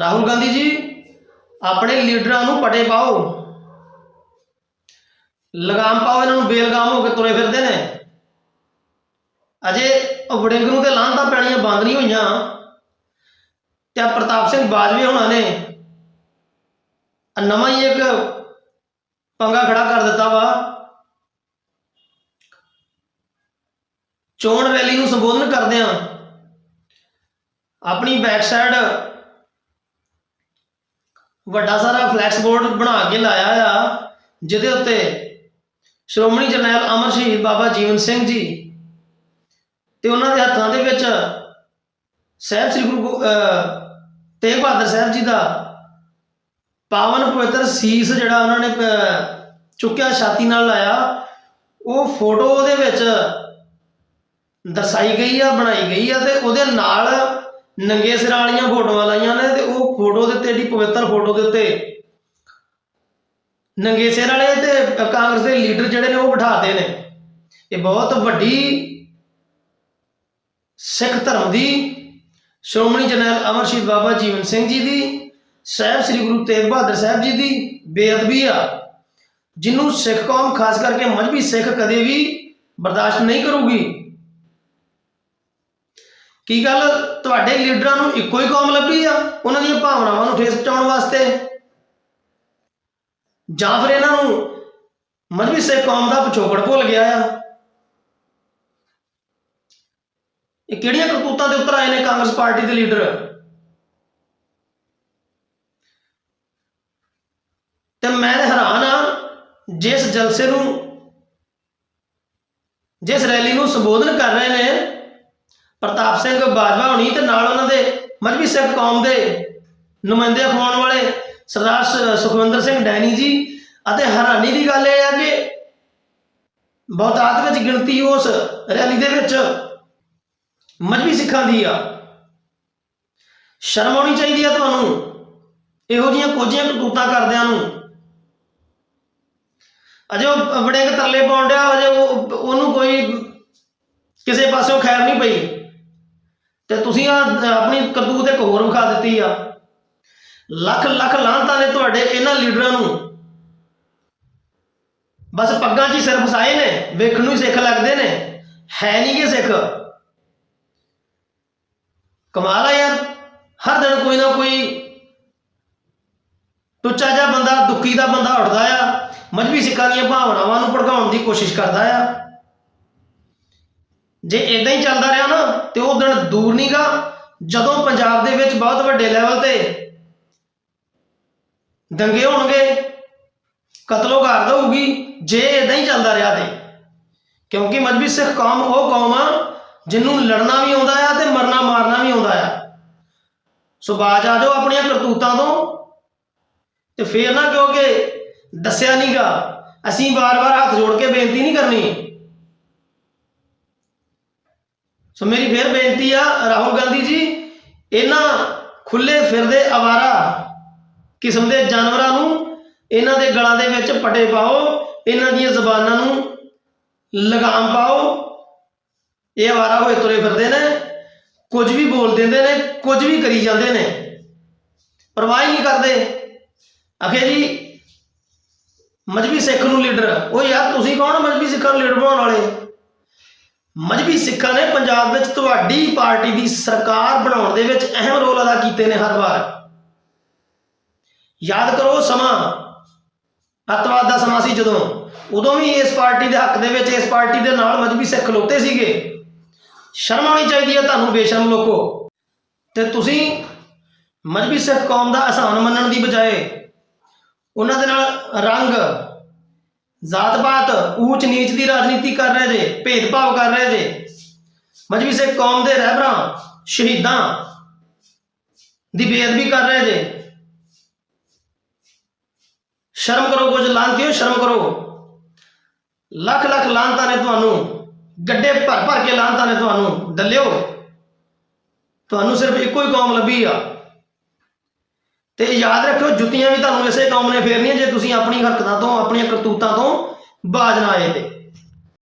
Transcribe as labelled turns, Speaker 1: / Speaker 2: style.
Speaker 1: ਰਾਹੁਲ ਗਾਂਧੀ ਜੀ, ਆਪਣੇ ਲੀਡਰਾਂ ਨੂੰ ਪਟੇ ਪਾਓ। ਲਗਾਮ ਪਾਓ, ਇਹਨਾਂ ਨੂੰ ਬੇਲਗਾਮ ਹੋ ਕੇ ਤੁਰੇ ਫਿਰਦੇ ਨੇ। ਅਜੇ ਵੜਿੰਗ ਨੂੰ ਤੇ ਲਾਂਘਾਂ ਪੈਣੀਆਂ ਬੰਦ ਨਹੀਂ ਹੋਈਆਂ। ਤੇ ਪ੍ਰਤਾਪ ਸਿੰਘ ਬਾਜਵੇ ਹੋਣਾ ਨੇ ਨਵਾਂ ਹੀ ਇੱਕ ਪੰਗਾ ਖੜਾ ਕਰ ਦਿੱਤਾ ਵਾ। ਚੋਣ ਰੈਲੀ ਨੂੰ ਸੰਬੋਧਨ ਕਰਦਿਆਂ ਆਪਣੀ ਬੈਕ ਸਾਈਡ ਵੱਡਾ ਸਾਰਾ ਫਲੈਕਸ ਬੋਰਡ ਬਣਾ ਕੇ ਲਾਇਆ ਆ, ਜਿਹਦੇ ਉੱਤੇ ਸ਼੍ਰੋਮਣੀ ਜਰਨੈਲ ਅਮਰ ਸ਼ਹੀਦ ਬਾਬਾ ਜੀਵਨ ਸਿੰਘ ਜੀ ਤੇ ਉਹਨਾਂ ਦੇ ਹੱਥਾਂ ਦੇ ਵਿੱਚ ਸਾਹਿਬ ਸ੍ਰੀ ਗੁਰੂ ਤੇਗ ਬਹਾਦਰ ਸਾਹਿਬ ਜੀ ਦਾ ਪਾਵਨ ਪਵਿੱਤਰ ਸੀਸ ਜਿਹੜਾ ਉਹਨਾਂ ਨੇ ਚੁੱਕਿਆ, ਛਾਤੀ ਨਾਲ ਲਾਇਆ, ਉਹ ਫੋਟੋ ਉਹਦੇ ਵਿੱਚ ਦਰਸਾਈ ਗਈ ਆ, ਬਣਾਈ ਗਈ ਆ ਤੇ ਉਹਦੇ ਨਾਲ ਨੰਗੇ ਸਿਰ ਵਾਲੀਆਂ ਫੋਟੋਆਂ ਲਾਈਆਂ ਨੇ ਤੇ ਉਹ ਫੋਟੋ ਦੇ ਉੱਤੇ ਜਿਹੜੀ ਪਵਿੱਤਰ ਫੋਟੋ ਦੇ ਉੱਤੇ ਨੰਗੇ ਸਿਰ ਵਾਲੇ ਤੇ ਕਾਂਗਰਸ ਦੇ ਲੀਡਰ ਜਿਹੜੇ ਨੇ ਉਹ ਬਿਠਾਤੇ ਨੇ। ਇਹ ਬਹੁਤ ਵੱਡੀ ਸਿੱਖ ਧਰਮ ਦੀ ਸ਼੍ਰੋਮਣੀ ਜਰਨੈਲ ਅਮਰ ਸ਼ਹੀਦ ਬਾਬਾ ਜੀਵਨ ਸਿੰਘ ਜੀ ਦੀ, ਸਾਹਿਬ ਸ੍ਰੀ ਗੁਰੂ ਤੇਗ ਬਹਾਦਰ ਸਾਹਿਬ ਜੀ ਦੀ ਬੇਅਦਬੀ ਆ ਜਿਹਨੂੰ ਸਿੱਖ ਕੌਮ ਖਾਸ ਕਰਕੇ ਮਜਬੀ ਸਿੱਖ ਕਦੇ ਵੀ ਬਰਦਾਸ਼ਤ ਨਹੀਂ ਕਰੂਗੀ। ਕੀ ਗੱਲ? ਤੁਹਾਡੇ ਲੀਡਰਾਂ ਨੂੰ ਇੱਕੋ ਹੀ ਕੌਮ ਲੱਭੀ ਆ? ਉਹਨਾਂ ਦੀਆਂ ਭਾਵਨਾਵਾਂ ਨੂੰ ਠੇਸ ਪਹੁੰਚਾਉਣ ਵਾਸਤੇ? ਜਾਂ ਫਿਰ ਇਹਨਾਂ ਨੂੰ ਮਜਬੀ ਸਿੱਖ ਕੌਮ ਦਾ ਪਿਛੋਕੜ ਭੁੱਲ ਗਿਆ ਆ? ਇਹ ਕਿਹੜੀਆਂ ਕਰਤੂਤਾਂ ਦੇ ਉੱਤਰ ਆਏ ਨੇ ਕਾਂਗਰਸ ਪਾਰਟੀ ਦੇ ਲੀਡਰ? ਤੇ ਮੈਂ ਹੈਰਾਨ ਆ, ਜਿਸ ਜਲਸੇ ਨੂੰ, ਜਿਸ ਰੈਲੀ ਨੂੰ ਸੰਬੋਧਨ ਕਰ ਰਹੇ ਨੇ ਪ੍ਰਤਾਪ ਸਿੰਘ ਬਾਜਵਾ ਹੋਣੀ ਤੇ ਨਾਲ ਉਹਨਾਂ ਦੇ ਮਜਬੀ ਸਿੱਖ ਕੌਮ ਦੇ ਨੁਮਾਇੰਦੇ ਖਵਾਉਣ ਵਾਲੇ ਸਰਦਾਰ ਸੁਖਵਿੰਦਰ ਸਿੰਘ ਡੈਨੀ ਜੀ ਅਤੇ ਹੈਰਾਨੀ ਦੀ ਗੱਲ ਇਹ ਹੈ ਕਿ ਬਹੁਤਾਤ ਵਿੱਚ ਗਿਣਤੀ ਉਸ ਰੈਲੀ ਦੇ ਵਿੱਚ ਮਜਬੀ ਸਿੱਖਾਂ ਦੀ ਆ। ਸ਼ਰਮ ਆਉਣੀ ਚਾਹੀਦੀ ਆ ਤੁਹਾਨੂੰ ਇਹੋ ਜੀਆਂ ਕੋਝੀਆਂ ਕਰਤੂਤਾਂ ਕਰਦਿਆਂ ਨੂੰ। ਅਜੇ ਉਹ ਵੜਿੰਗ ਤਰਲੇ ਪਾਉਣ ਡਿਆ, ਅਜੇ ਉਹਨੂੰ ਕੋਈ ਕਿਸੇ ਪਾਸਿਓਂ ਖੈਰ ਨਹੀਂ ਪਈ। ਤੇ ਤੁਸੀਂ ਆ ਆਪਣੀ ਕਰਤੂਤ ਇੱਕ ਹੋਰ ਵਿਖਾ ਦਿੱਤੀ ਆ। ਲੱਖ ਲੱਖ ਲਾਂਤਾਂ ਨੇ ਤੁਹਾਡੇ ਇਹਨਾਂ ਲੀਡਰਾਂ ਨੂੰ। ਬਸ ਪੱਗਾਂ 'ਚ ਹੀ ਸਿਰ ਫਸਾਏ ਨੇ, ਵੇਖਣ ਨੂੰ ਹੀ ਸਿੱਖ ਲੱਗਦੇ ਨੇ। ਹੈ ਨਹੀਂ ਕਿ ਸਿੱਖ। ਕਮਾਲ ਆ ਯਾਰ। ਹਰ ਦਿਨ ਕੋਈ ਨਾ ਕੋਈ ਟੁੱਚਾ ਜਿਹਾ ਬੰਦਾ, ਦੁੱਖੀ ਦਾ ਬੰਦਾ ਉੱਠਦਾ ਆ। ਮਜਬੀ ਸਿੱਖਾਂ ਦੀਆਂ ਭਾਵਨਾਵਾਂ ਨੂੰ ਭੜਕਾਉਣ ਦੀ ਕੋਸ਼ਿਸ਼ ਕਰਦਾ ਆ। ਜੇ ਇਦਾਂ ਹੀ ਚੱਲਦਾ ਰਿਹਾ ਨਾ, ਤੇ ਉਹ ਦਿਨ ਦੂਰ ਨਹੀਂਗਾ ਜਦੋਂ ਪੰਜਾਬ ਦੇ ਵਿੱਚ ਬਹੁਤ ਵੱਡੇ ਲੈਵਲ ਤੇ ਦੰਗੇ ਹੋਣਗੇ ਕਤਲੋ ਘਾਤ ਹੋਊਗੀ ਜੇ ਇਦਾਂ ਹੀ ਚੱਲਦਾ ਰਿਹਾ ਤੇ। ਕਿਉਂਕਿ ਮਜਬੀ ਸਿੱਖ ਕੌਮ, ਉਹ ਕੌਮ ਆ ਜਿਹਨੂੰ ਲੜਨਾ ਵੀ ਆਉਂਦਾ ਆ ਤੇ ਮਰਨਾ ਮਾਰਨਾ ਵੀ ਆਉਂਦਾ ਆ। ਸੋ ਬਾਜ ਆ ਜਾਓ ਆਪਣੀਆਂ ਕਰਤੂਤਾਂ ਤੋਂ। ਤੇ ਫੇਰ ਨਾ ਕਿਉਂਕਿ ਦੱਸਿਆ ਨਹੀਂਗਾ ਅਸੀਂ ਵਾਰ-ਵਾਰ ਹੱਥ ਜੋੜ ਕੇ ਬੇਨਤੀ ਨਹੀਂ ਕਰਨੀ। ਸੋ ਮੇਰੀ ਫੇਰ ਬੇਨਤੀ ਆ, ਰਾਹੁਲ ਗਾਂਧੀ ਜੀ, ਇਹਨਾਂ ਖੁੱਲੇ ਫਿਰਦੇ ਅਵਾਰਾ ਕਿਸਮ ਦੇ ਜਾਨਵਰਾਂ ਨੂੰ ਇਹਨਾਂ ਦੇ ਗਲਾਂ ਦੇ ਵਿੱਚ ਪਟੇ ਪਾਓ, ਇਹਨਾਂ ਦੀਆਂ ਜ਼ਬਾਨਾਂ ਨੂੰ ਲਗਾਮ ਪਾਓ। ਇਹ ਅਵਾਰਾ ਹੋਏ ਤੁਰੇ ਫਿਰਦੇ ਨੇ, ਕੁਝ ਵੀ ਬੋਲ ਦਿੰਦੇ ਨੇ, ਕੁਝ ਵੀ ਕਰੀ ਜਾਂਦੇ ਨੇ। ਪਰਵਾਹ ਹੀ ਨਹੀਂ ਕਰਦੇ। ਆਖੇ ਜੀ, ਮਜਬੀ ਸਿੱਖ ਨੂੰ ਲੀਡਰ ਉਹ ਯਾਰ ਤੁਸੀਂ ਕੌਣ ਮਜਬੀ ਸਿੱਖਾਂ ਨੂੰ ਲੀਡਰ ਬਣਾਉਣ ਵਾਲੇ? ਮਜਬੀ ਸਿੱਖਾਂ ਨੇ ਪੰਜਾਬ ਵਿੱਚ ਤੁਹਾਡੀ ਪਾਰਟੀ ਦੀ ਸਰਕਾਰ ਬਣਾਉਣ ਦੇ ਵਿੱਚ ਅਹਿਮ ਰੋਲ ਅਦਾ ਕੀਤੇ ਨੇ ਹਰ ਵਾਰ। ਯਾਦ ਕਰੋ ਸਮਾਂ। ਅੱਤਵਾਦ ਦਾ ਸਮਾਂ ਸੀ ਜਦੋਂ। ਉਦੋਂ ਵੀ ਇਸ ਪਾਰਟੀ ਦੇ ਹੱਕ ਦੇ ਵਿੱਚ ਇਸ ਪਾਰਟੀ ਦੇ ਨਾਲ ਮਜਬੀ ਸਿੱਖ ਖਲੋਤੇ ਸੀਗੇ। ਸ਼ਰਮ ਆਉਣੀ ਚਾਹੀਦੀ ਹੈ ਤੁਹਾਨੂੰ ਬੇਸ਼ਰਮ ਲੋਕੋ। ਤੇ ਤੁਸੀਂ ਮਜਬੀ ਸਿੱਖ ਕੌਮ ਦਾ ਆਸਾਨ ਮੰਨਣ ਦੀ ਬਜਾਏ ਉਹਨਾਂ ਦੇ ਨਾਲ ਰੰਗ ਜ਼ਾਤ-ਪਾਤ ਊਚ ਨੀਚ ਦੀ ਰਾਜਨੀਤੀ ਕਰ ਰਹੇ ਜੇ, ਭੇਦਭਾਵ ਕਰ ਰਹੇ ਜੇ। ਮਜਬੀ ਸਿੱਖ ਕੌਮ ਦੇ ਰਹਿਬਰਾਂ, ਸ਼ਹੀਦਾਂ ਦੀ ਬੇਅਦਬੀ ਕਰ ਰਹੇ ਜੇ। ਸ਼ਰਮ ਕਰੋ ਕੁਝ ਲਾਂਤਿਓ, ਸ਼ਰਮ ਕਰੋ। ਲੱਖ ਲੱਖ ਲਾਂਤਾਂ ਨੇ ਤੁਹਾਨੂੰ, ਗੱਡੇ ਭਰ ਭਰ ਕੇ ਲਾਂਤਾਂ ਨੇ ਤੁਹਾਨੂੰ ਦੱਲਿਓ। ਤੁਹਾਨੂੰ ਸਿਰਫ ਇੱਕੋ ਹੀ ਕੌਮ ਲੱਭੀ ਆ। ਤੇ ਯਾਦ ਰੱਖਿਓ, ਜੁੱਤੀਆਂ ਵੀ ਤੁਹਾਨੂੰ ਇਸੇ ਕੌਮ ਨੇ ਫੇਰਨੀਆਂ, ਜੇ ਤੁਸੀਂ ਆਪਣੀ ਹਰਕਤਾਂ ਤੋਂ, ਆਪਣੀਆਂ ਕਰਤੂਤਾਂ ਤੋਂ ਬਾਜ ਨਾ ਆਏ ਤੇ।